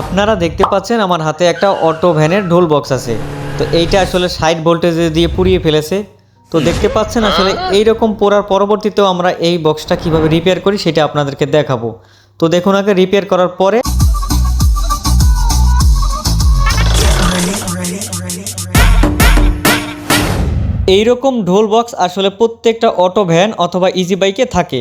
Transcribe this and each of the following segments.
আপনারা দেখতে পাচ্ছেন আমার হাতে একটা অটো ভ্যানের ঢোল বক্স আছে। তো এইটা আসলে সাইড ভোল্টেজে দিয়ে পুড়িয়ে ফেলেছে। তো দেখতে পাচ্ছেন আসলে এই রকম পোড়ার পরবর্তীতেও আমরা এই বক্সটা কীভাবে রিপেয়ার করি সেটা আপনাদেরকে দেখাবো। তো দেখুন আগে রিপেয়ার করার পরে এইরকম ঢোল বক্স আসলে প্রত্যেকটা অটো ভ্যান অথবা ইজি বাইকে থাকে।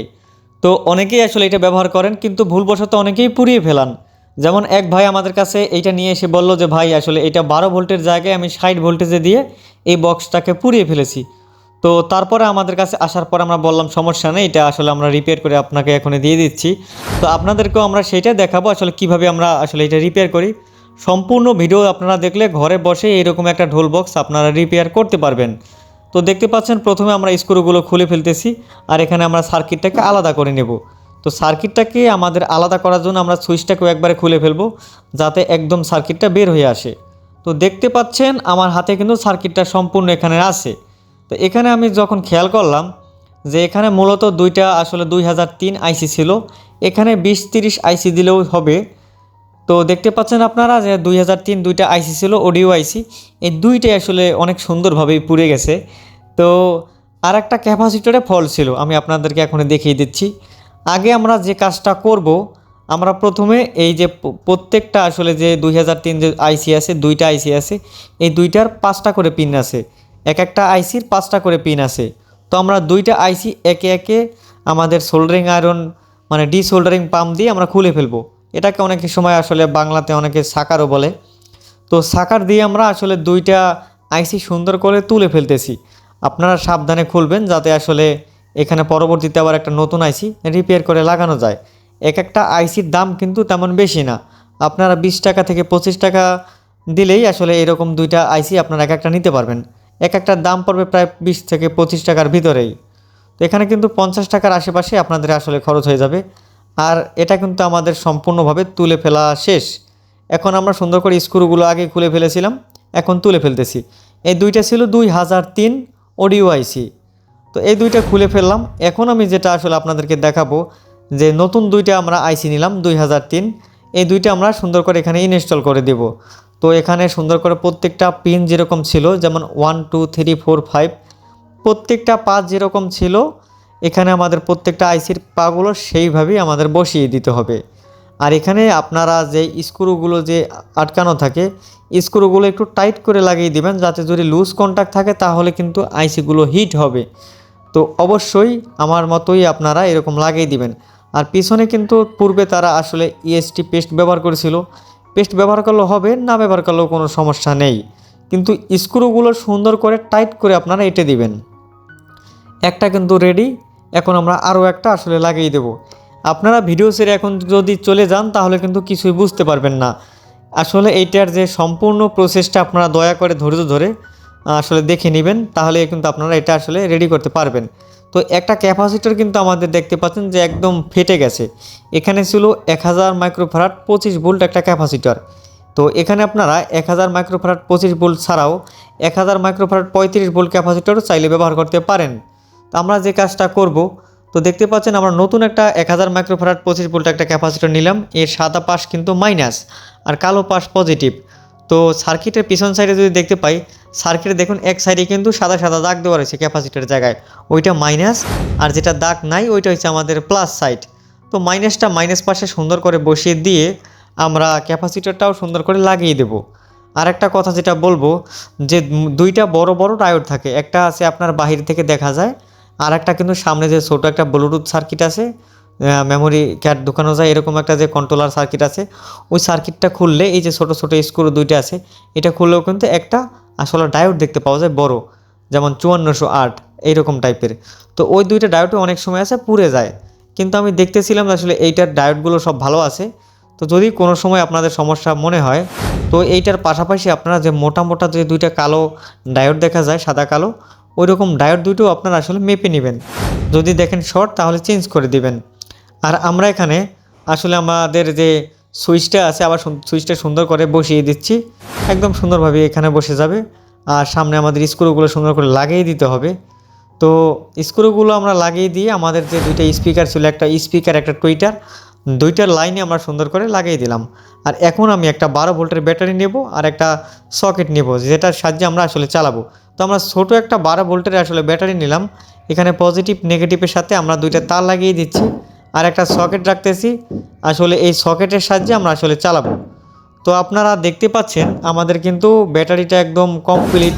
তো অনেকেই আসলে এটা ব্যবহার করেন, কিন্তু ভুলবশত অনেকেই পুড়িয়ে ফেলান। যেমন এক ভাই আমাদের কাছে এইটা নিয়ে এসে বলল যে, ভাই, আসলে এটা বারো ভোল্টের জায়গায় আমি ষাট ভোল্টেজে দিয়ে এই বক্সটাকে পুড়িয়ে ফেলেছি। তো তারপরে আমাদের কাছে আসার পর আমরা বললাম, সমস্যা নেই, এটা আসলে আমরা রিপেয়ার করে আপনাকে এখনই দিয়ে দিচ্ছি। তো আপনাদেরকেও আমরা সেইটা দেখাবো, আসলে কীভাবে আমরা আসলে এটা রিপেয়ার করি। সম্পূর্ণ ভিডিও আপনারা দেখলে ঘরে বসে এরকম একটা ঢোল বক্স আপনারা রিপেয়ার করতে পারবেন। তো দেখতে পাচ্ছেন, প্রথমে আমরা স্ক্রুগুলো খুলে ফেলতেছি আর এখানে আমরা সার্কিটটাকে আলাদা করে নেব। তো সার্কিটটাকে আমাদের আলাদা করার জন্য আমরা সুইচটাকেও একবারে খুলে ফেলব, যাতে একদম সার্কিটটা বের হয়ে আসে। তো দেখতে পাচ্ছেন আমার হাতে কিন্তু সার্কিটটা সম্পূর্ণ এখানে আছে। তো এখানে আমি যখন খেয়াল করলাম যে এখানে মূলত দুইটা আসলে দুই হাজার তিন আইসি ছিল, এখানে বিশ তিরিশ আইসি দিলেও হবে। তো দেখতে পাচ্ছেন আপনারা যে দুই হাজার তিন দুইটা আইসি ছিল, অডিও আইসি, এই দুইটাই আসলে অনেক সুন্দরভাবেই পুড়ে গেছে। তো আর একটা ক্যাপাসিটরে ফল ছিল, আমি আপনাদেরকে এখন দেখিয়ে দিচ্ছি। আগে আমরা যে কাজটা করব, আমরা প্রথমে এই যে প্রত্যেকটা আসলে যে দুই হাজার তিন যে আইসি আছে, দুইটা আইসি আছে, এই দুইটার পাঁচটা করে পিন আছে। এক একটা আইসির পাঁচটা করে পিন আছে। তো আমরা দুইটা আইসি একে একে আমাদের সোল্ডারিং আয়রন মানে ডিসোল্ডারিং পাম্প দিয়ে আমরা খুলে ফেলব। এটাকে অনেক সময় আসলে বাংলাতে অনেকে সাকারও বলে। তো সাকার দিয়ে আমরা আসলে দুইটা আইসি সুন্দর করে তুলে ফেলতেছি। আপনারা সাবধানে খুলবেন যাতে আসলে এখানে পরবর্তীতে আবার একটা নতুন আইসি রিপেয়ার করে লাগানো যায়। এক একটা আইসির দাম কিন্তু তেমন বেশি না। আপনারা বিশ টাকা থেকে পঁচিশ টাকা দিলেই আসলে এরকম দুইটা আইসি আপনারা এক একটা নিতে পারবেন। এক একটার দাম পড়বে প্রায় বিশ থেকে পঁচিশ টাকার ভিতরেই। তো এখানে কিন্তু পঞ্চাশ টাকার আশেপাশে আপনাদের আসলে খরচ হয়ে যাবে। আর এটা কিন্তু আমাদের সম্পূর্ণভাবে তুলে ফেলা শেষ। এখন আমরা সুন্দর করে স্ক্রুগুলো আগে খুলে ফেলেছিলাম, এখন তুলে ফেলতেছি। এই দুইটা ছিল দুই হাজার তিন অডিও আইসি তো এই দুইটা খুলে ফেললাম। এখন আমি যেটা আসলে আপনাদেরকে দেখাবো, যে নতুন দুইটা আমরা আইসি নিলাম দুই হাজার তিন। এই দুইটা আমরা সুন্দর করে এখানে ইনস্টল করে দেব। তো এখানে সুন্দর করে প্রত্যেকটা পিন যেরকম ছিল, যেমন one, two, three, four, five, প্রত্যেকটা পাঁচ যেরকম ছিল, এখানে আমাদের প্রত্যেকটা আইসির পাগুলো সেইভাবেই আমাদের বসিয়ে দিতে হবে। আর এখানে আপনারা যে স্ক্রুগুলো যে আটকানো থাকে, স্ক্রুগুলো একটু টাইট করে লাগিয়ে দিবেন, যাতে যদি লুজ কন্ট্যাক্ট থাকে, তাহলে কিন্তু আইসিগুলো হিট হবে। তো অবশ্যই আমার মতোই আপনারা এরকম লাগিয়ে দিবেন। আর পিছনে কিন্তু পূর্বে তারা আসলে ইএসটি পেস্ট ব্যবহার করেছিল। পেস্ট ব্যবহার করলেও হবে, না ব্যবহার করলেও কোনো সমস্যা নেই। কিন্তু স্ক্রুগুলো সুন্দর করে টাইট করে আপনারা এঁটে দিবেন। একটা কিন্তু রেডি এখন আমরা আরও একটা আসলে লাগিয়ে দেব। আপনারা ভিডিও সেরে এখন যদি চলে যান, তাহলে কিন্তু কিছুই বুঝতে পারবেন না। আসলে এইটার যে সম্পূর্ণ প্রসেসটা আপনারা দয়া করে ধৈর্য ধরে আসলে দেখে নেবেন, তাহলে কিন্তু আপনারা এটা আসলে রেডি করতে পারবেন। তো একটা ক্যাপাসিটর কিন্তু আমাদের দেখতে পাচ্ছেন যে একদম ফেটে গেছে। এখানে ছিল এক হাজার মাইক্রোফারাট পঁচিশ ভোল্ট একটা ক্যাপাসিটর। তো এখানে আপনারা এক হাজার মাইক্রোফারাট পঁচিশ ভোল্ট ছাড়াও এক হাজার মাইক্রোফারাট পঁয়ত্রিশ ভোল্ট ক্যাপাসিটরও চাইলে ব্যবহার করতে পারেন। তো আমরা যে কাজটা করব, তো দেখতে পাচ্ছেন আমরা নতুন একটা এক হাজার মাইক্রোফারাট পঁচিশ ভোল্ট একটা ক্যাপাসিটর নিলাম। এর সাদা পাশ কিন্তু মাইনাস আর কালো পাশ পজিটিভ। তো সার্কিটের পিছন সাইডে যদি দেখতে পাই সার্কিটে দেখুন এক সাইডে কিন্তু সাদা সাদা দাগ দেওয়া রয়েছে ক্যাপাসিটার জায়গায়। ওইটা মাইনাস আর যেটা দাগ নাই, ওইটা হচ্ছে আমাদের প্লাস সাইড তো মাইনাসটা মাইনাস পাশে সুন্দর করে বসিয়ে দিয়ে আমরা ক্যাপাসিটারটাও সুন্দর করে লাগিয়ে দেব। আর একটা কথা যেটা বলব, যে দুইটা বড় বড় টায়ার থাকে। একটা আছে আপনার বাহির থেকে দেখা যায় আর একটা কিন্তু সামনে যে ছোটো একটা ব্লুটুথ সার্কিট আছে মেমোরি ক্যাট ঢুকানো যায়, এরকম একটা যে কন্ট্রোলার সার্কিট আছে, ওই সার্কিটটা খুললে এই যে ছোটো ছোটো স্ক্রু দুইটা আছে, এটা খুললেও কিন্তু একটা আসলে ডায়োড দেখতে পাওয়া যায় বড়, যেমন চুয়ান্নশো আট, এইরকম টাইপের তো ওই দুইটা ডায়োডও অনেক সময় আছে, পুড়ে যায়। কিন্তু আমি দেখতেছিলাম আসলে এইটার ডায়োডগুলো সব ভালো আছে। তো যদি কোনো সময় আপনাদের সমস্যা মনে হয়, তো এইটার পাশাপাশি আপনারা যে মোটা মোটা যে দুইটা কালো ডায়োড দেখা যায়, সাদা কালো ওই রকম ডায়োড দুটো আপনারা আসলে মেপে নেবেন। যদি দেখেন শর্ট তাহলে চেঞ্জ করে দিবেন। আর আমরা এখানে আসলে আমাদের যে সুইচটা আছে, আবার সুইচটা সুন্দর করে বসিয়ে দিচ্ছি। একদম সুন্দরভাবে এখানে বসে যাবে। আর সামনে আমাদের স্ক্রুগুলো সুন্দর করে লাগিয়ে দিতে হবে। তো স্ক্রুগুলো আমরা লাগিয়ে দিয়ে আমাদের যে দুইটা স্পিকার ছিল, একটা স্পিকার, একটা টুইটার দুইটার লাইনে আমরা সুন্দর করে লাগিয়ে দিলাম। আর এখন আমি একটা বারো ভোল্টের ব্যাটারি নেব আর একটা সকেট নেব যেটার সাহায্যে আমরা আসলে চালাবো। তো আমরা ছোটো একটা বারো ভোল্টের আসলে ব্যাটারি নিলাম। এখানে পজিটিভ, নেগেটিভের সাথে আমরা দুইটা তার লাগিয়ে দিচ্ছি। আর একটা সকেট রাখতেছি। আসলে এই সকেটের সাহায্যে আমরা আসলে চালাবো। তো আপনারা দেখতে পাচ্ছেন, আমাদের কিন্তু ব্যাটারিটা একদম কমপ্লিট